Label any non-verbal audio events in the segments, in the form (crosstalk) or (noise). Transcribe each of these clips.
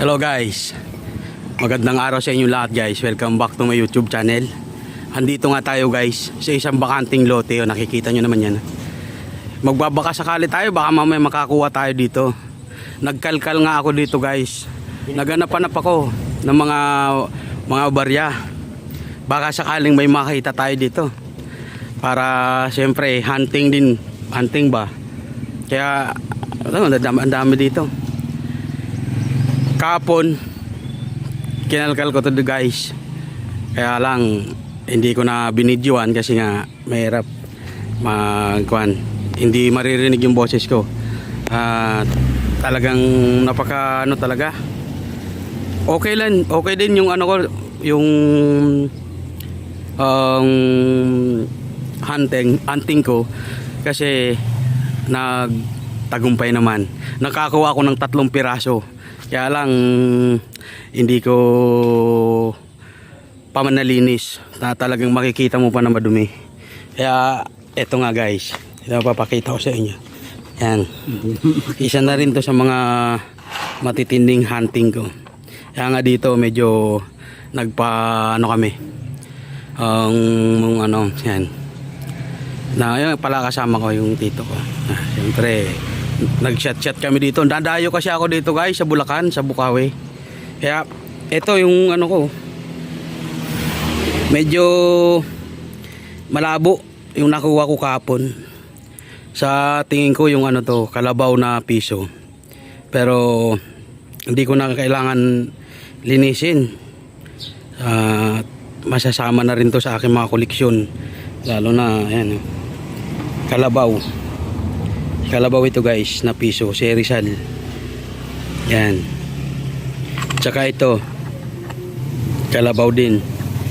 Hello guys. Magandang araw sa inyo lahat guys. Welcome back to my YouTube channel. Andito nga tayo guys Sa isang bakanting lote. O, Nakikita nyo naman yan. Magbabaka sakali tayo. Baka mamaya makakuha tayo dito. Nagkalkal nga ako dito guys. Naganap-anap ako Ng mga Mga barya. Baka sakaling may makita tayo dito. Para siyempre Hunting din. Hunting ba? Kaya ano, ang dami, dito kapon kinalkal ko to guys. Kaya lang hindi ko na binidyoan kasi nga mahirap magkuhan. Hindi maririnig yung boses ko. At talagang napaka ano talaga. Okay lang okay din yung ano ko yung um, hunting hunting ko. Kasi nagtagumpay naman. Nakakuha ako ng tatlong piraso. Kaya lang hindi ko pamanalinis na talagang makikita mo pa na madumi. Kaya eto nga guys. Ito papakita ko sa inyo. Yan. (laughs) Isa na rin to sa mga matitinding hunting ko. Kaya nga dito medyo nagpa ano kami. Ang ano yan. Na yun pala kasama ko yung tito ko. Ah, siyempre nag-chat-chat kami dito. Dadayo kasi ako dito guys sa Bulacan, sa Bukawi. Kaya ito yung ano ko. Medyo malabo yung nakuha ko kapon. Sa tingin ko yung ano to, kalabaw na piso. Pero hindi ko na kailangan linisin. Ah, masasama na rin to sa aking mga koleksyon. Lalo na ayan, oh, kalabaw. Kalabaw ito guys na piso, si Rizal. Yan. Tsaka ito. Kalabaw din.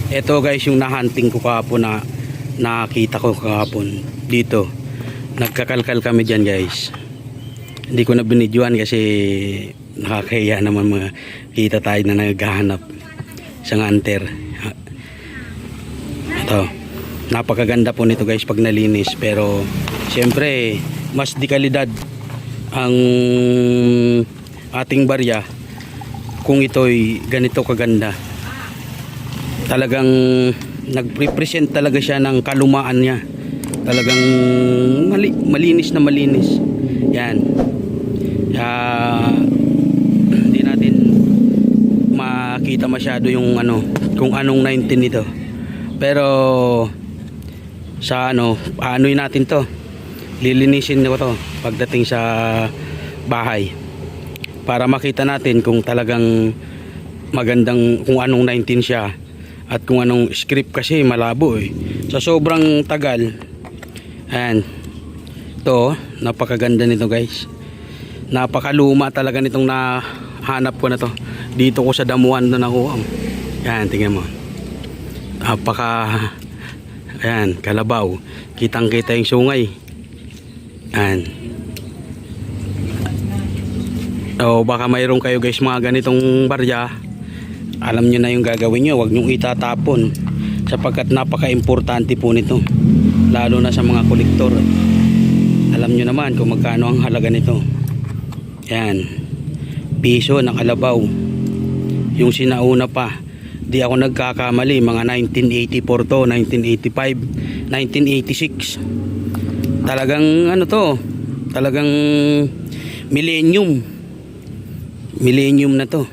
Ito guys yung nahunting ko kahapon na nakita ko kahapon dito. Nagkakalkal kami dyan guys. Hindi ko na binidyoan kasi nakakahiya naman mga kita tayo na naghahanap sa hunter. Ito. Napakaganda po nito guys pag nalinis pero siyempre mas di kalidad ang ating barya kung ito'y ganito kaganda. Talagang nagre-present talaga siya ng kalumaan niya. Talagang mali, malinis na malinis. Yan. Uh, (clears throat) hindi natin makita masyado yung ano kung anong 19 nito. Pero sa ano ano'y natin to lilinisin ko to pagdating sa bahay para makita natin kung talagang magandang kung anong 19 siya at kung anong script kasi malabo eh. Sa sobrang tagal ayan. To napakaganda nito guys. Napakaluma talaga nitong nahanap ko na to. Dito ko sa damuhan na nakuha yan tingnan mo. Napaka ayan kalabaw. Kitang kita yung sungay Yan. O baka mayroon kayo guys mga ganitong barya. Alam nyo na yung gagawin nyo. Huwag nyo itatapon. Sapagkat napaka-importante po nito. Lalo na sa mga kolektor. Alam nyo naman kung magkano ang halaga nito. Yan. Piso na kalabaw. Yung sinauna pa. Di ako nagkakamali. Mga 1984 to, 1985, 1986 talagang ano to talagang millennium. Millennium na to.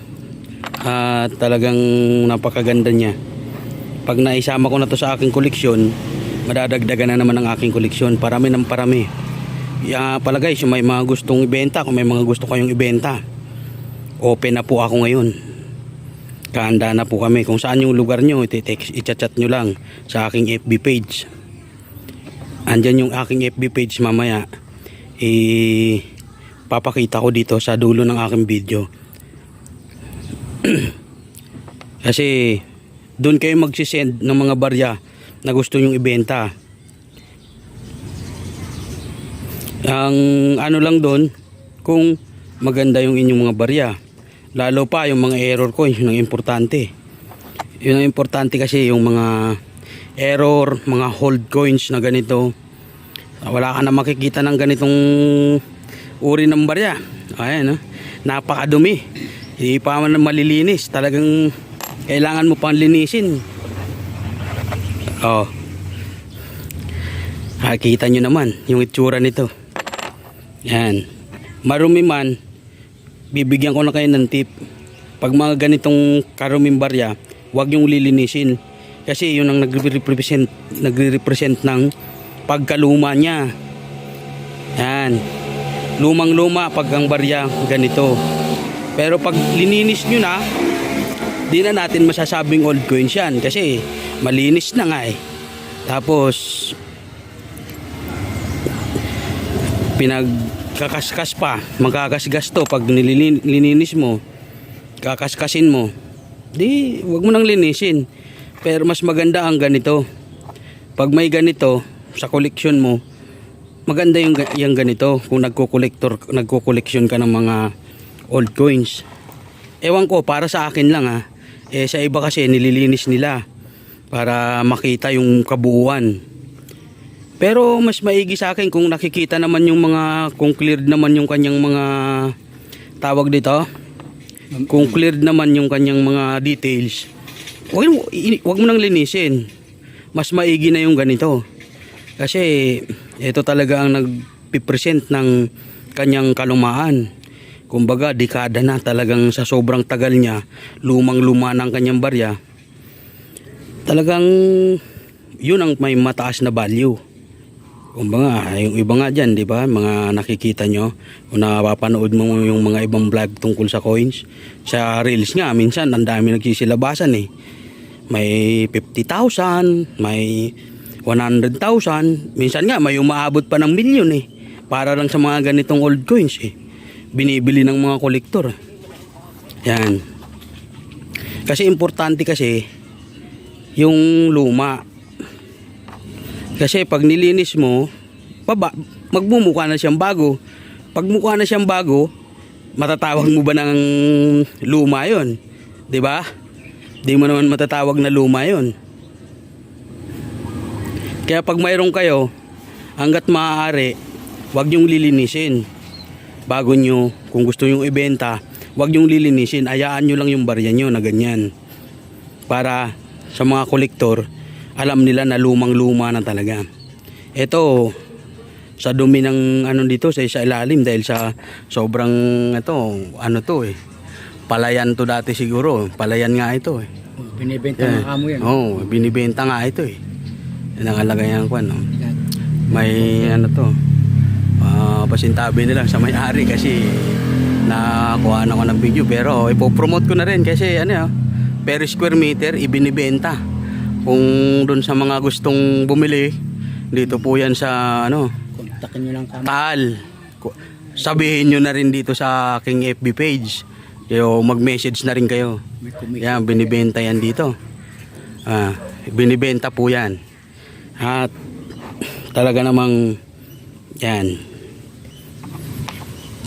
At talagang napakaganda niya. Pag naisama ko na to sa aking koleksyon madadagdagan na naman ang aking koleksyon. Parami ng parami. Uh, pala guys may mga gustong ibenta kung may mga gusto kayong ibenta open na po ako ngayon. Kahanda na po kami. Kung saan yung lugar nyo i-chat nyo lang sa aking FB page andyan yung aking FB page mamaya. Eh papakita ko dito sa dulo ng aking video. (clears throat) Kasi doon kayo magsisend ng mga barya na gusto nyong ibenta. Ang ano lang doon kung maganda yung inyong mga barya. Lalo pa yung mga error coins yun ang importante. Yun ang importante kasi yung mga error, mga hold coins na ganito. Wala ka na makikita ng ganitong uri ng barya. Ayan, no? napakadumi. Hindi pa man malilinis. Talagang kailangan mo pang linisin. Oh. Nakikita nyo naman yung itsura nito. Yan. Marumi man, bibigyan ko na kayo ng tip. Pag mga ganitong karuming barya, huwag yung lilinisin. Kasi yun ang nagre-represent, nagre-represent ng pagkaluma niya. Yan. Lumang-luma pag ang barya ganito. Pero pag lininis nyo na, di na natin masasabing old coins yan. Kasi malinis na nga eh. Tapos, pinagkakaskas pa, magkakasgas to pag nililinis mo, kakaskasin mo, di wag mo nang linisin. Pero mas maganda ang ganito. Pag may ganito sa koleksyon mo, maganda yung, yung ganito kung nagko-collector, nagko-collection ka ng mga old coins. Ewan ko, para sa akin lang ha. Eh, sa iba kasi nililinis nila para makita yung kabuuan. Pero mas maigi sa akin kung nakikita naman yung mga, kung cleared naman yung kanyang mga tawag dito. Kung cleared naman yung kanyang mga details. I- huwag mo nang linisin. Mas maigi na yung ganito. Kasi ito talaga ang nagpipresent ng kanyang kalumaan. Kumbaga, dekada na talagang sa sobrang tagal niya, lumang luma ng kanyang barya. Talagang yun ang may mataas na value. Kumbaga, yung iba nga dyan, di ba? Mga nakikita nyo, kung napapanood mo yung mga ibang vlog tungkol sa coins. Sa reels nga, minsan, ang dami nagsisilabasan eh. May 50,000, may 100,000. Minsan nga, may umaabot pa ng milyon eh. Para lang sa mga ganitong old coins eh. Binibili ng mga kolektor. Yan. Kasi importante kasi, yung luma, kasi pag nilinis mo, baba, magmumukha na siyang bago. Pag mukha na siyang bago, matatawag mo ba ng luma yon? 'Di ba? Di mo naman matatawag na luma yon. Kaya pag mayroon kayo, hanggat maaari, wag niyong lilinisin. Bago nyo, kung gusto nyong ibenta, wag niyong lilinisin. Ayaan nyo lang yung barya nyo na ganyan. Para sa mga kolektor, alam nila na lumang-luma na talaga. Ito, sa dumi ng ano dito sa isa ilalim dahil sa sobrang ito, ano to eh. Palayan to dati siguro. Palayan nga ito eh. Binibenta Yeah. ng amo yan. Oo, oh, binibenta nga ito eh. Yan ang kalagayan ko ano. May ano to. ah pasintabi nila sa may-ari kasi nakakuha na ko ng video pero ipopromote ko na rin kasi ano ah, per square meter ibinibenta. Kung doon sa mga gustong bumili, dito po yan sa ano, Kontakin nyo lang kami. Taal. Sabihin nyo na rin dito sa aking FB page. Yo, mag-message na rin kayo. Yan, binibenta yan dito. Ah, binibenta po yan. At talaga namang yan.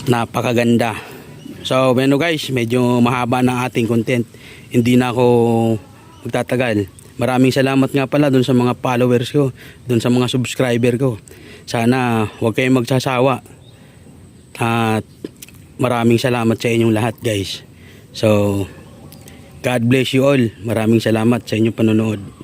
Napakaganda. So, bueno guys, medyo mahaba na ating content. Hindi na ako magtatagal. Maraming salamat nga pala dun sa mga followers ko, dun sa mga subscriber ko. Sana huwag kayong magsasawa. At maraming salamat sa inyong lahat guys. So, God bless you all. Maraming salamat sa inyong panonood.